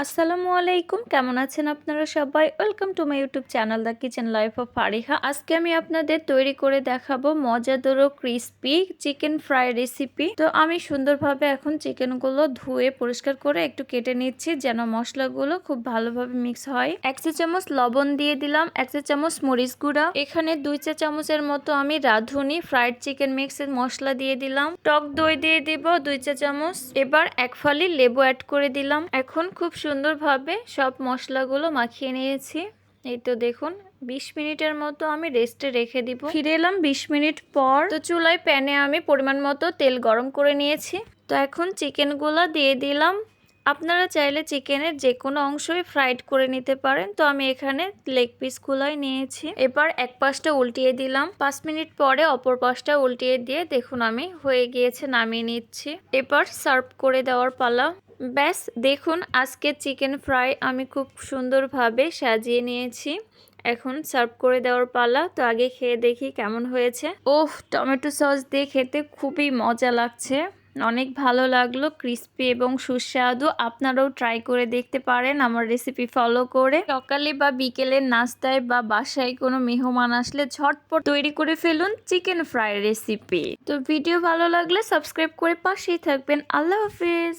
আসসালামু আলাইকুম। কেমন আছেন আপনারা সবাই? Welcome to my YouTube channel the kitchen life of Fariha আজকে আমি আপনাদের তৈরি করে দেখাবো মজাদার ও ক্রিস্পি চিকেন ফ্রাই রেসিপি তো আমি সুন্দরভাবে এখন চিকেনগুলো ধুয়ে পরিষ্কার করে একটু কেটে নিচ্ছি যেন মশলাগুলো খুব ভালোভাবে মিক্স হয়। এক চা চামচ লবণ দিয়ে দিলাম, এক চা চামচ মরিচ গুঁড়া। এখানে দুই চা চামচের মতো আমি রাঁধুনি ফ্রাইড চিকেন মিক্সের মশলা দিয়ে দিলাম। টক দই দিয়ে দিব দুই চা চামচ। এবার এক ফালি লেবু অ্যাড করে দিলাম। এখন খুব সুন্দরভাবে সব মশলাগুলো মাখিয়ে নিয়েছি। এই তো দেখুন, বিশ মিনিটের মতো আমি রেস্টে রেখে দিব। ফিরে এলাম বিশ মিনিট পর। তো চুলায় প্যানে আমি পরিমাণ মতো তেল গরম করে নিয়েছি। তো এখন চিকেনগুলো দিয়ে দিলাম। আপনারা চাইলে চিকেনের যে কোনো অংশই ফ্রাইড করে নিতে পারেন। তো আমি এখানে লেগ পিসগুলোই নিয়েছি। এবার এক পাশটা উল্টিয়ে দিলাম। পাঁচ মিনিট পরে অপর পাশটা উল্টিয়ে দিয়ে দেখুন আমি হয়ে গিয়েছে, নামিয়ে নিচ্ছি। এবার সার্ভ করে দেওয়ার পালা। ব্যাস, দেখুন আজকে চিকেন ফ্রাই আমি খুব সুন্দরভাবে সাজিয়ে নিয়েছি। এখন সার্ভ করে দেওয়ার পালা। তো আগে খেয়ে দেখি কেমন হয়েছে। ওহ, টমেটো সস দিয়ে খেতে খুবই মজা লাগছে। অনেক ভালো লাগল ক্রিস্পি এবং সুস্বাদু। আপনারাও ট্রাই করে দেখতে পারেন, আমার রেসিপি ফলো করে। সকালে বা বিকেলে নাস্তায় বা বাসায় কোনো মেহমান আসলে ঝটপট তৈরি করে ফেলুন চিকেন ফ্রাই রেসিপি তো ভিডিও ভালো লাগলে সাবস্ক্রাইব করে পাশেই থাকবেন। আল্লাহ হাফিজ!